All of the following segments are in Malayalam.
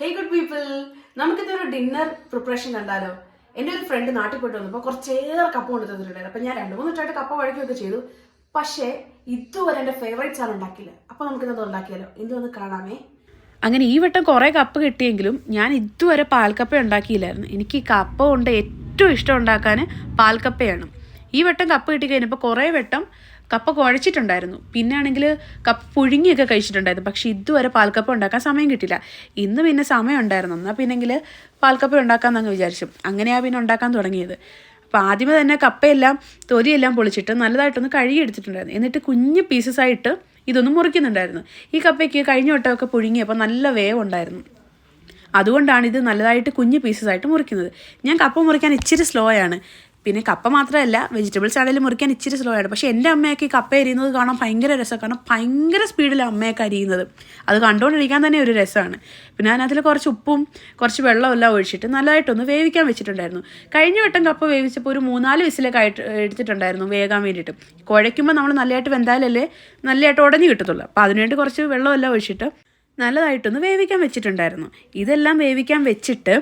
ഹേ ഗുഡ് പീപ്പിൾ നമുക്കിതൊരു ഡിന്നർ പ്രിപ്പറേഷൻ കണ്ടാലോ? എന്റെ ഒരു ഫ്രണ്ട് നാട്ടിൽ പോയിട്ട് വന്നപ്പോൾ കുറച്ചേറെ കപ്പ കൊണ്ട് തന്നിട്ടുണ്ടായിരുന്നു. അപ്പം ഞാൻ രണ്ട് മൂന്ന് വട്ടമായിട്ട് കപ്പ വഴക്കുകയൊക്കെ ചെയ്തു. പക്ഷേ ഇതുവരെ എന്റെ ഫേവറേറ്റ്സ് ആണ് ഉണ്ടാക്കിയില്ല. അപ്പോൾ നമുക്കിന്നത് ഉണ്ടാക്കിയാലോ? ഇതൊന്ന് കാണാമേ? അങ്ങനെ ഈ വട്ടം കുറേ കപ്പ് കിട്ടിയെങ്കിലും ഞാൻ ഇതുവരെ പാൽക്കപ്പ ഉണ്ടാക്കിയില്ലായിരുന്നു. എനിക്ക് ഈ കപ്പ കൊണ്ട് ഏറ്റവും ഇഷ്ടം ഉണ്ടാക്കാൻ പാൽക്കപ്പയാണ്. ഈ വട്ടം കപ്പ് കിട്ടി കഴിഞ്ഞപ്പോൾ കുറേ വട്ടം കപ്പ കുഴച്ചിട്ടുണ്ടായിരുന്നു പിന്നെ ആണെങ്കിൽ കപ്പ പുഴുങ്ങിയൊക്കെ കഴിച്ചിട്ടുണ്ടായിരുന്നു. പക്ഷേ ഇതുവരെ പാൽക്കപ്പ ഉണ്ടാക്കാൻ സമയം കിട്ടില്ല ഇന്ന് പിന്നെ സമയം ഉണ്ടായിരുന്നു എന്നാൽ പിന്നെങ്കിൽ പാൽക്കപ്പ ഉണ്ടാക്കാമെന്നങ്ങ് വിചാരിച്ചു. അങ്ങനെയാണ് പിന്നെ ഉണ്ടാക്കാൻ തുടങ്ങിയത്. അപ്പോൾ ആദ്യമേ തന്നെ കപ്പയെല്ലാം തൊലിയെല്ലാം പൊളിച്ചിട്ട് നല്ലതായിട്ടൊന്ന് കഴുകി എടുത്തിട്ടുണ്ടായിരുന്നു എന്നിട്ട് കുഞ്ഞ് പീസസ് ആയിട്ട് ഇതൊന്നും മുറിക്കുന്നുണ്ടായിരുന്നു. ഈ കപ്പയ്ക്ക് കഴിഞ്ഞ വട്ടമൊക്കെ പുഴുങ്ങിയപ്പോൾ നല്ല വേവുണ്ടായിരുന്നു. അതുകൊണ്ടാണ് ഇത് നല്ലതായിട്ട് കുഞ്ഞ് പീസസ് ആയിട്ട് മുറിക്കുന്നത്. ഞാൻ കപ്പ മുറിക്കാൻ ഇച്ചിരി സ്ലോ ആണ്. പിന്നെ കപ്പ മാത്രമല്ല വെജിറ്റബിൾസ് ആണെങ്കിലും മുറിക്കാൻ ഇച്ചിരി സ്ലോ ആയിട്ട് പക്ഷേ എന്റെ അമ്മയൊക്കെ ഈ കപ്പ എരിയുന്നത് കാണാൻ ഭയങ്കര രസമാണ്. കാരണം ഭയങ്കര സ്പീഡിലാണ് അമ്മയൊക്കെ അരിയുന്നത്. അത് കണ്ടുകൊണ്ടിരിക്കാൻ തന്നെ ഒരു രസമാണ്. പിന്നെ അതിനകത്തിൽ കുറച്ച് ഉപ്പും കുറച്ച് വെള്ളമെല്ലാം ഒഴിച്ചിട്ട് നല്ലതായിട്ടൊന്ന് വേവിക്കാൻ വെച്ചിട്ടുണ്ടായിരുന്നു. കഴിഞ്ഞ വട്ടം കപ്പ വേവിച്ചപ്പോൾ ഒരു മൂന്നാൽ വിസിലൊക്കെ ആയിട്ട് എടുത്തിട്ടുണ്ടായിരുന്നു വേകാൻ വേണ്ടിയിട്ട്. കുഴയ്ക്കുമ്പോൾ നമ്മൾ നല്ലതായിട്ട് വെന്താലല്ലേ നല്ലതായിട്ട് ഉടഞ്ഞു കിട്ടത്തുള്ളൂ. അപ്പോൾ അതിനുവേണ്ടി കുറച്ച് വെള്ളമെല്ലാം ഒഴിച്ചിട്ട് നല്ലതായിട്ടൊന്ന് വേവിക്കാൻ വെച്ചിട്ടുണ്ടായിരുന്നു. ഇതെല്ലാം വേവിക്കാൻ വെച്ചിട്ട്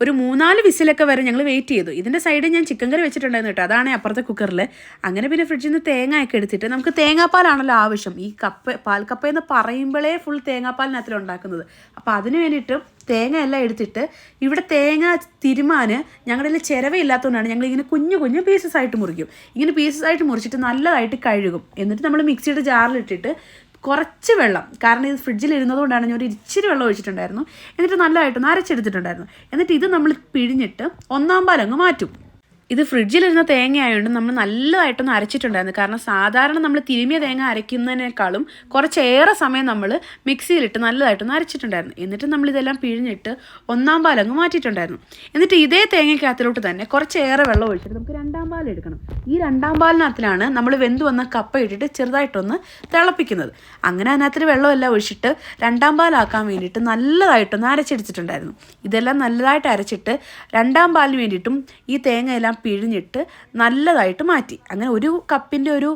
ഒരു മൂന്നാൽ വിസിലൊക്കെ വരെ ഞങ്ങൾ വെയിറ്റ് ചെയ്തു. ഇതിന്റെ സൈഡിൽ ഞാൻ ചിക്കൻ കറി വെച്ചിട്ടുണ്ടായിരുന്നു കേട്ടോ. അതാണ് അപ്പുറത്തെ കുക്കറിൽ അങ്ങനെ പിന്നെ ഫ്രിഡ്ജിൽ നിന്ന് തേങ്ങയൊക്കെ എടുത്തിട്ട് നമുക്ക് തേങ്ങാപ്പാലാണല്ലോ ആവശ്യം. ഈ കപ്പ പാൽക്കപ്പ എന്ന് പറയുമ്പോഴേ ഫുൾ തേങ്ങാപ്പാലിനകത്തിൽ ഉണ്ടാക്കുന്നത്. അപ്പോൾ അതിന് വേണ്ടിയിട്ട് തേങ്ങ എല്ലാം എടുത്തിട്ട് ഇവിടെ തേങ്ങ തിരുമാൻ ഞങ്ങളുടെ കയ്യിൽ ചിരവയില്ലാത്തതുകൊണ്ടാണ് ഞങ്ങൾ ഇങ്ങനെ കുഞ്ഞു കുഞ്ഞു പീസസ് ആയിട്ട് മുറിക്കും. ഇങ്ങനെ പീസസ് ആയിട്ട് മുറിച്ചിട്ട് നല്ലതായിട്ട് കഴുകും. എന്നിട്ട് നമ്മൾ മിക്സിയുടെ ജാറിലിട്ടിട്ട് കുറച്ച് വെള്ളം. കാരണം ഇത് ഫ്രിഡ്ജിൽ ഇരുന്നതുകൊണ്ടാണ് ഞാൻ ഒരു ഇച്ചിരി വെള്ളം ഒഴിച്ചിട്ടുണ്ടായിരുന്നു. എന്നിട്ട് നല്ലതായിട്ടൊന്ന് അരച്ചെടുത്തിട്ടുണ്ടായിരുന്നു. എന്നിട്ട് ഇത് നമ്മൾ പിഴിഞ്ഞിട്ട് ഒന്നാം പാലങ്ങ് മാറ്റും. ഇത് ഫ്രിഡ്ജിലിരുന്ന തേങ്ങ ആയതുകൊണ്ട് നമ്മൾ നല്ലതായിട്ടൊന്ന് അരച്ചിട്ടുണ്ടായിരുന്നു. കാരണം സാധാരണ നമ്മൾ തിരുമിയ തേങ്ങ അരയ്ക്കുന്നതിനേക്കാളും കുറച്ചേറെ സമയം നമ്മൾ മിക്സിയിലിട്ട് നല്ലതായിട്ടൊന്ന് അരച്ചിട്ടുണ്ടായിരുന്നു. എന്നിട്ട് നമ്മളിതെല്ലാം പിഴിഞ്ഞിട്ട് ഒന്നാം പാലങ്ങ് മാറ്റിയിട്ടുണ്ടായിരുന്നു. എന്നിട്ട് ഇതേ തേങ്ങയ്ക്കകത്തിലോട്ട് തന്നെ കുറച്ചേറെ വെള്ളം ഒഴിച്ചിട്ട് നമുക്ക് രണ്ടാം പാൽ എടുക്കണം. ഈ രണ്ടാം പാലിനകത്തിലാണ് നമ്മൾ വെന്തു വന്ന കപ്പ ഇട്ടിട്ട് ചെറുതായിട്ടൊന്ന് തിളപ്പിക്കുന്നത്. അങ്ങനെ അതിനകത്തിൽ വെള്ളമെല്ലാം ഒഴിച്ചിട്ട് രണ്ടാം പാലാക്കാൻ വേണ്ടിയിട്ട് നല്ലതായിട്ടൊന്ന് അരച്ചെടുത്തിട്ടുണ്ടായിരുന്നു. ഇതെല്ലാം നല്ലതായിട്ട് അരച്ചിട്ട് രണ്ടാം പാലിന് വേണ്ടിയിട്ടും ഈ തേങ്ങയെല്ലാം പിഴിഞ്ഞിട്ട് നല്ലതായിട്ട് മാറ്റി. അങ്ങനെ ഒരു കപ്പിന്റെ ഒരു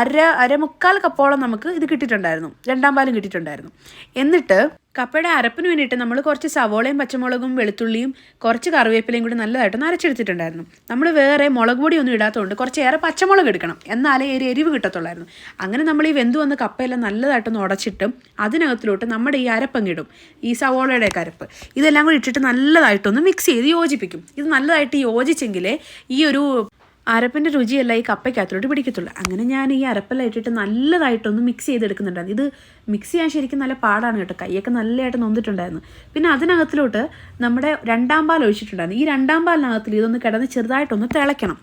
അര അരമുക്കാൽ കപ്പോളം നമുക്ക് ഇത് കിട്ടിയിട്ടുണ്ടായിരുന്നു. രണ്ടാം പാലും കിട്ടിയിട്ടുണ്ടായിരുന്നു. എന്നിട്ട് കപ്പയുടെ അരപ്പിന് വേണ്ടിയിട്ട് നമ്മൾ കുറച്ച് സവോളയും പച്ചമുളകും വെളുത്തുള്ളിയും കുറച്ച് കറിവേപ്പിലയും കൂടി നല്ലതായിട്ടൊന്ന് അരച്ചെടുത്തിട്ടുണ്ടായിരുന്നു. നമ്മൾ വേറെ മുളക് പൊടി ഒന്നും ഇടാത്തതുകൊണ്ട് കുറച്ചേറെ പച്ചമുളക് എടുക്കണം. എന്നാലേ ഒരു എരിവ് കിട്ടത്തുള്ളായിരുന്നു. അങ്ങനെ നമ്മൾ ഈ വെന്ത് വന്ന് കപ്പയെല്ലാം നല്ലതായിട്ടൊന്ന് ഉടച്ചിട്ട് അതിനകത്തിലോട്ട് നമ്മുടെ ഈ അരപ്പങ്ങിടും. ഈ സവോളയുടെ അരപ്പ്. ഇതെല്ലാം കൂടി ഇട്ടിട്ട് നല്ലതായിട്ടൊന്ന് മിക്സ് ചെയ്ത് യോജിപ്പിക്കും. ഇത് നല്ലതായിട്ട് യോജിച്ചെങ്കിലേ ഈ ഒരു അരപ്പിന്റെ രുചിയല്ല ഈ കപ്പയ്ക്കകത്തോട്ട് പിടിക്കത്തുള്ളൂ. അങ്ങനെ ഞാൻ ഈ അരപ്പെല്ലാം ഇട്ടിട്ട് നല്ലതായിട്ടൊന്ന് മിക്സ് ചെയ്തെടുക്കുന്നുണ്ടായിരുന്നു. ഇത് മിക്സ് ചെയ്യാൻ ശരിക്കും നല്ല പാടാണ് കേട്ടോ. കൈയൊക്കെ നല്ലതായിട്ട് നൊന്നിട്ടുണ്ടായിരുന്നു പിന്നെ അതിനകത്തിലോട്ട് നമ്മുടെ രണ്ടാം പാൽ ഒഴിച്ചിട്ടുണ്ടായിരുന്നു. ഈ രണ്ടാം പാലിനകത്തിൽ ഇതൊന്ന് കിടന്ന് ചെറുതായിട്ടൊന്ന് തിളയ്ക്കണം.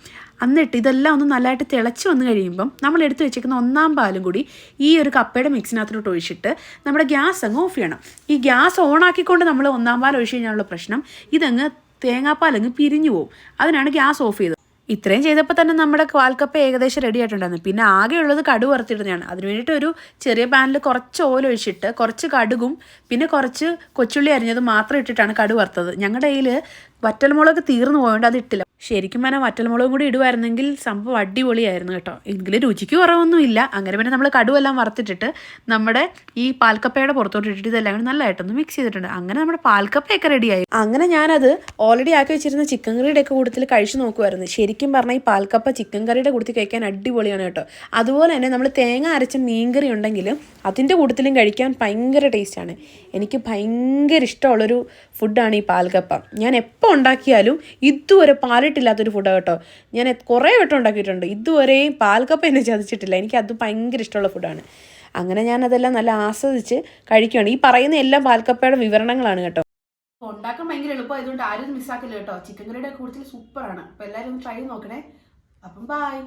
എന്നിട്ട് ഇതെല്ലാം ഒന്ന് നല്ലതായിട്ട് തിളച്ച് വന്നു കഴിയുമ്പം നമ്മൾ എടുത്തു വെച്ചേക്കുന്ന ഒന്നാം പാലും കൂടി ഈ ഒരു കപ്പയുടെ മിക്സിനകത്തോട്ട് ഒഴിച്ചിട്ട് നമ്മുടെ ഗ്യാസ് അങ്ങ് ഓഫ് ചെയ്യണം. ഈ ഗ്യാസ് ഓണാക്കിക്കൊണ്ട് നമ്മൾ ഒന്നാം പാൽ ഒഴിച്ച് കഴിഞ്ഞാലുള്ള പ്രശ്നം ഇതങ്ങ് തേങ്ങാപ്പാൽ അങ്ങ് പിരിഞ്ഞു പോവും. അതിനാണ് ഗ്യാസ് ഓഫ് ചെയ്തത്. ഇത്രയും ചെയ്തപ്പോൾ തന്നെ നമ്മുടെ പാൽക്കപ്പ ഏകദേശം റെഡി ആയിട്ടുണ്ടായിരുന്നു. പിന്നെ ആകെയുള്ളത് കടുക് വറുത്തിടുന്നതാണ്. അതിന് വേണ്ടിയിട്ട് ഒരു ചെറിയ പാനിൽ കുറച്ച് ഓയിൽ ഒഴിച്ചിട്ട് കുറച്ച് കടുകും പിന്നെ കുറച്ച് കൊച്ചുള്ളി അരിഞ്ഞത് മാത്രം ഇട്ടിട്ടാണ് കടുക് വറുത്തത്. ഞങ്ങളുടെ കയ്യിൽ വറ്റൽമുളക് തീർന്നു പോയതുകൊണ്ട് അത് ഇട്ടില്ല. ശരിക്കും പറഞ്ഞാൽ വറ്റൽമുളകും കൂടി ഇടുമായിരുന്നെങ്കിൽ സംഭവം അടിപൊളിയായിരുന്നു കേട്ടോ. എങ്കിലും രുചിക്ക് കുറവൊന്നുമില്ല. അങ്ങനെ പിന്നെ നമ്മൾ കടുവെല്ലാം വറുത്തിട്ടിട്ട് നമ്മുടെ ഈ പാൽക്കപ്പയുടെ പുറത്തോട്ട് ഇട്ടിട്ട് ഇതെല്ലാം കൂടി നല്ലതായിട്ടൊന്ന് മിക്സ് ചെയ്തിട്ടുണ്ട്. അങ്ങനെ നമ്മുടെ പാൽക്കപ്പയൊക്കെ റെഡിയായി അങ്ങനെ ഞാനത് ഓൾറെഡി ആക്കി വെച്ചിരുന്ന ചിക്കൻ കറിയുടെ ഒക്കെ കൂട്ടത്തിൽ കഴിച്ചു നോക്കുമായിരുന്നു ശരിക്കും പറഞ്ഞാൽ ഈ പാൽക്കപ്പ ചിക്കൻ കറിയുടെ കൂട്ടത്തിൽ കഴിക്കാൻ അടിപൊളിയാണ് കേട്ടോ. അതുപോലെ തന്നെ നമ്മൾ തേങ്ങ അരച്ച മീൻകറി ഉണ്ടെങ്കിൽ അതിന്റെ കൂട്ടത്തിലും കഴിക്കാൻ ഭയങ്കര ടേസ്റ്റാണ് എനിക്ക് ഭയങ്കര ഇഷ്ടമുള്ളൊരു ഫുഡാണ് ഈ പാൽക്കപ്പ. ഞാൻ എപ്പോൾ ഉണ്ടാക്കിയാലും ഇതുവരെ പാലിട്ടില്ലാത്തൊരു ഫുഡാണ് കേട്ടോ. ഞാൻ കുറേ വട്ടം ഉണ്ടാക്കിയിട്ടുണ്ട്. ഇതുവരെയും പാൽക്കപ്പ എന്നെ ചതിച്ചിട്ടില്ല. എനിക്ക് അത് ഭയങ്കര ഇഷ്ടമുള്ള ഫുഡാണ് അങ്ങനെ ഞാൻ അതെല്ലാം നല്ല ആസ്വദിച്ച് കഴിക്കുകയാണ് ഈ പറയുന്ന എല്ലാം പാൽക്കപ്പയുടെ വിവരണങ്ങളാണ് കേട്ടോ. ഉണ്ടാക്കാൻ ഭയങ്കര എളുപ്പമായതുകൊണ്ട് ആരും മിസ്സാക്കില്ല കേട്ടോ. ചിക്കൻ കറിയുടെ കൂടുതൽ സൂപ്പറാണ് അപ്പോൾ എല്ലാവരും ട്രൈ നോക്കണേ. അപ്പം ബായ്